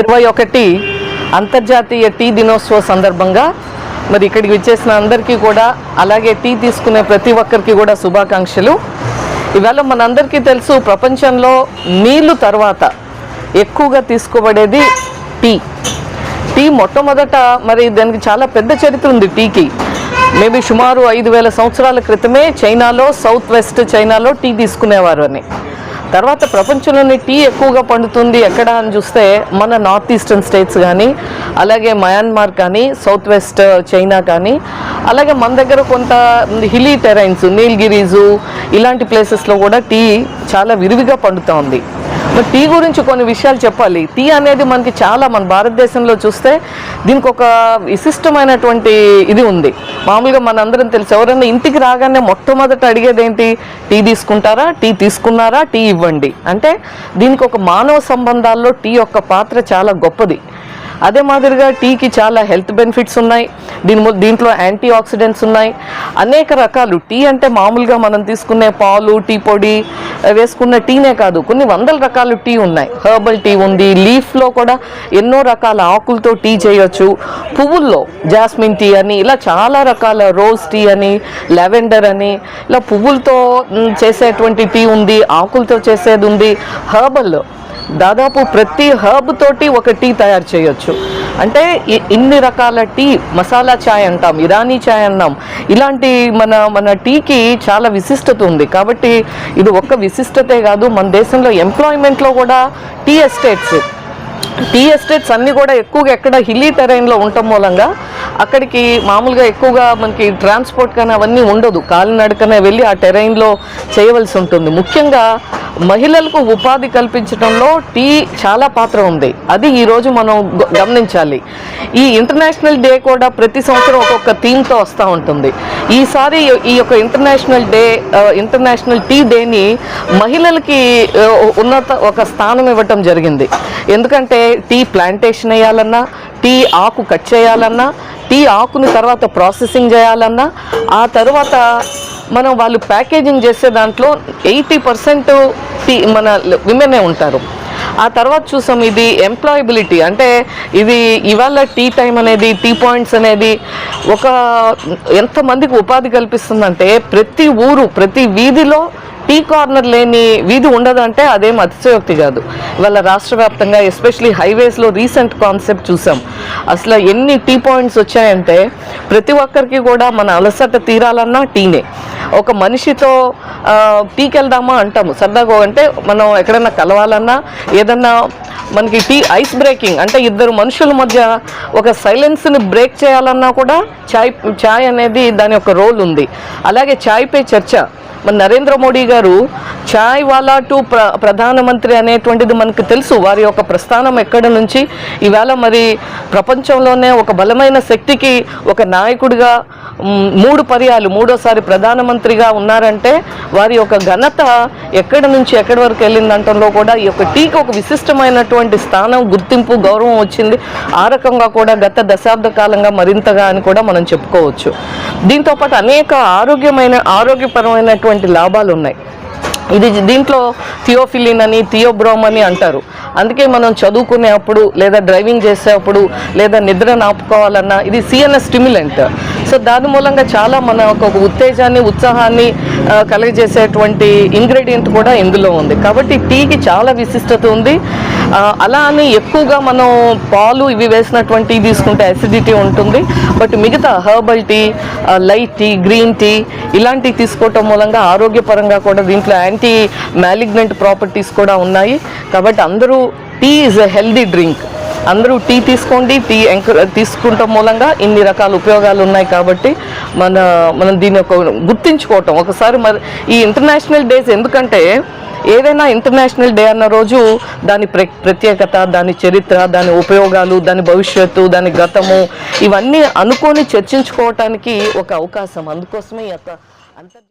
ఇరవై ఒకటి అంతర్జాతీయ టీ దినోత్సవ సందర్భంగా మరి ఇక్కడికి వచ్చేసిన అందరికీ కూడా అలాగే టీ తీసుకునే ప్రతి ఒక్కరికి కూడా శుభాకాంక్షలు. ఇవాళ మనందరికీ తెలుసు ప్రపంచంలో నీళ్ళు తర్వాత ఎక్కువగా తీసుకోబడేది టీ. టీ మొట్టమొదట మరి దానికి చాలా పెద్ద చరిత్ర ఉంది టీకి. మేబీ సుమారు ఐదు వేల సంవత్సరాల క్రితమే చైనాలో సౌత్ వెస్ట్ చైనాలో టీ తీసుకునేవారు అని. తర్వాత ప్రపంచంలోని టీ ఎక్కువగా పండుతుంది ఎక్కడ అని చూస్తే మన నార్త్ ఈస్టర్న్ స్టేట్స్ కానీ అలాగే మయన్మార్ కానీ సౌత్ వెస్ట్ చైనా కానీ అలాగే మన దగ్గర కొంత హిలీ టెరైన్స్ నీల్గిరీజు ఇలాంటి ప్లేసెస్లో కూడా టీ చాలా విరివిగా పండుతూ ఉంది. మరి టీ గురించి కొన్ని విషయాలు చెప్పాలి. టీ అనేది మనకి చాలా మన భారతదేశంలో చూస్తే దీనికి ఒక విశిష్టమైనటువంటి ఇది ఉంది. మామూలుగా మనందరం తెలుసు ఎవరైనా ఇంటికి రాగానే మొట్టమొదట అడిగేది ఏంటి టీ తీసుకుంటారా? టీ తీసుకున్నారా? టీ ఇవ్వండి. అంటే దీనికి ఒక మానవ సంబంధాల్లో టీ యొక్క పాత్ర చాలా గొప్పది. అదే మాదిరిగా టీకి చాలా హెల్త్ బెనిఫిట్స్ ఉన్నాయి. దీని దీంట్లో యాంటీ ఆక్సిడెంట్స్ ఉన్నాయి. అనేక రకాలు. టీ అంటే మామూలుగా మనం తీసుకునే పాలు టీ పొడి వేసుకున్న టీనే కాదు కొన్ని వందల రకాల టీ ఉన్నాయి. హర్బల్ టీ ఉంది లీఫ్లో కూడా ఎన్నో రకాల ఆకులతో టీ చేయొచ్చు. పువ్వుల్లో జాస్మిన్ టీ అని ఇలా చాలా రకాల రోజ్ టీ అని లెవెండర్ అని ఇలా పువ్వులతో చేసేటువంటి టీ ఉంది ఆకులతో చేసేది ఉంది. హర్బల్ దాదాపు ప్రతి హర్బ్ తోటి ఒక టీ తయారు చేయొచ్చు. అంటే ఇన్ని రకాల టీ మసాలా చాయ్ అంటాం ఇరానీ చాయ్ అన్నాం. ఇలాంటి మన మన టీకి చాలా విశిష్టత ఉంది. కాబట్టి ఇది ఒక్క విశిష్టతే కాదు మన దేశంలో ఎంప్లాయ్మెంట్లో కూడా టీ ఎస్టేట్స్. టీ ఎస్టేట్స్ అన్నీ కూడా ఎక్కువగా ఎక్కడ హిల్లీ టెరైన్లో ఉండటం మూలంగా అక్కడికి మామూలుగా ఎక్కువగా మనకి ట్రాన్స్పోర్ట్ కానీ అవన్నీ ఉండదు. కాలినడకనే వెళ్ళి ఆ టెరైన్లో చేయవలసి ఉంటుంది. ముఖ్యంగా మహిళలకు ఉపాధి కల్పించడంలో టీ చాలా పాత్ర ఉంది. అది ఈరోజు మనం గ- గమనించాలి. ఈ ఇంటర్నేషనల్ డే కూడా ప్రతి సంవత్సరం ఒక్కొక్క థీమ్తో వస్తూ ఉంటుంది. ఈసారి ఈ యొక్క ఇంటర్నేషనల్ డే ఇంటర్నేషనల్ టీ డేని మహిళలకి ఉన్నత ఒక స్థానం ఇవ్వటం జరిగింది. ఎందుకంటే టీ ప్లాంటేషన్ వేయాలన్నా టీ ఆకు కట్ చేయాలన్నా టీ ఆకుని తర్వాత ప్రాసెసింగ్ చేయాలన్నా ఆ తర్వాత మనం వాళ్ళు ప్యాకేజింగ్ చేసే దాంట్లో ఎయిటీ పర్సెంట్ టీ మన విమెనే ఉంటారు. ఆ తర్వాత చూసాం ఇది ఎంప్లాయబిలిటీ అంటే ఇది ఇవాళ టీ టైం అనేది టీ పాయింట్స్ అనేది ఒక ఎంతమందికి ఉపాధి కల్పిస్తుందంటే ప్రతి ఊరు ప్రతి వీధిలో టీ కార్నర్ లేని వీధి ఉండదంటే అదేం అతిశయోక్తి కాదు. ఇవాళ రాష్ట్ర వ్యాప్తంగా ఎస్పెషలీ హైవేస్లో రీసెంట్ కాన్సెప్ట్ చూసాం. అసలు ఎన్ని టీ పాయింట్స్ వచ్చాయంటే ప్రతి ఒక్కరికి కూడా మన అలసట తీరాలన్నా టీనే. ఒక మనిషితో ఆ, టీకి వెళ్దామా అంటాము. సరదాగా అంటే మనం ఎక్కడైనా కలవాలన్నా ఏదన్నా మనకి టీ ఐస్ బ్రేకింగ్ అంటే ఇద్దరు మనుషుల మధ్య ఒక సైలెన్స్ని బ్రేక్ చేయాలన్నా కూడా చాయ్ చాయ్ అనేది దాని యొక్క రోల్ ఉంది. అలాగే చాయ్ పే చర్చ. మన నరేంద్ర మోడీ గారు చాయ్ వాలా టు ప్ర ప్రధానమంత్రి అనేటువంటిది మనకు తెలుసు. వారి యొక్క ప్రస్థానం ఎక్కడ నుంచి? ఇవాళ మరి ప్రపంచంలోనే ఒక బలమైన శక్తికి ఒక నాయకుడిగా మూడు పర్యాలు మూడోసారి ప్రధానమంత్రిగా ఉన్నారంటే వారి యొక్క ఘనత ఎక్కడ నుంచి ఎక్కడి వరకు వెళ్ళిందంటంలో కూడా ఈ యొక్క టీకి ఒక విశిష్టమైనటువంటి స్థానం గుర్తింపు గౌరవం వచ్చింది. ఆ రకంగా కూడా గత దశాబ్ద కాలంగా మరింతగా అని కూడా మనం చెప్పుకోవచ్చు. దీంతో పాటు అనేక ఆరోగ్యమైన ఆరోగ్యపరమైనటువంటి లాభాలు ఉన్నాయి ఇది దీంట్లో థియోఫిలిన్ అని థియోబ్రోమ్ అని అంటారు. అందుకే మనం చదువుకునేప్పుడు లేదా డ్రైవింగ్ చేసేటప్పుడు లేదా నిద్ర నాపుకోవాలన్నా ఇది సిఎన్ఎస్ స్టిమ్యులెంట్ సో దాని మూలంగా చాలా మన ఒక ఉత్తేజాన్ని ఉత్సాహాన్ని ఆ, ఇంగ్రీడియంట్ కూడా ఇందులో ఉంది. కాబట్టి టీకి చాలా విశిష్టత ఉంది. అలా అని ఎక్కువగా మనం పాలు ఇవి వేసినటువంటి టీ తీసుకుంటే అసిడిటీ ఉంటుంది. బట్ మిగతా herbal tea light tea green tea ఇలాంటివి తీసుకోవటం మూలంగా ఆరోగ్యపరంగా కూడా దీంట్లో యాంటీ మ్యాలిగ్నెంట్ ప్రాపర్టీస్ కూడా ఉన్నాయి. కాబట్టి అందరూ tea is a healthy drink అందరూ టీ తీసుకోండి టీ ఎంకరే తీసుకుంటాం మూలంగా ఇన్ని రకాల ఉపయోగాలు ఉన్నాయి కాబట్టి మన మనం దీని యొక్క గుర్తించుకోవటం. ఒకసారి మరి ఈ ఇంటర్నేషనల్ డేస్ ఎందుకంటే ఏదైనా ఇంటర్నేషనల్ డే అన్న రోజు దాని ప్ర ప్రత్యేకత దాని చరిత్ర దాని ఉపయోగాలు దాని భవిష్యత్తు దాని గతము ఇవన్నీ అనుకొని చర్చించుకోవటానికి ఒక అవకాశం. అందుకోసమే ఈ యొక్క అంతర్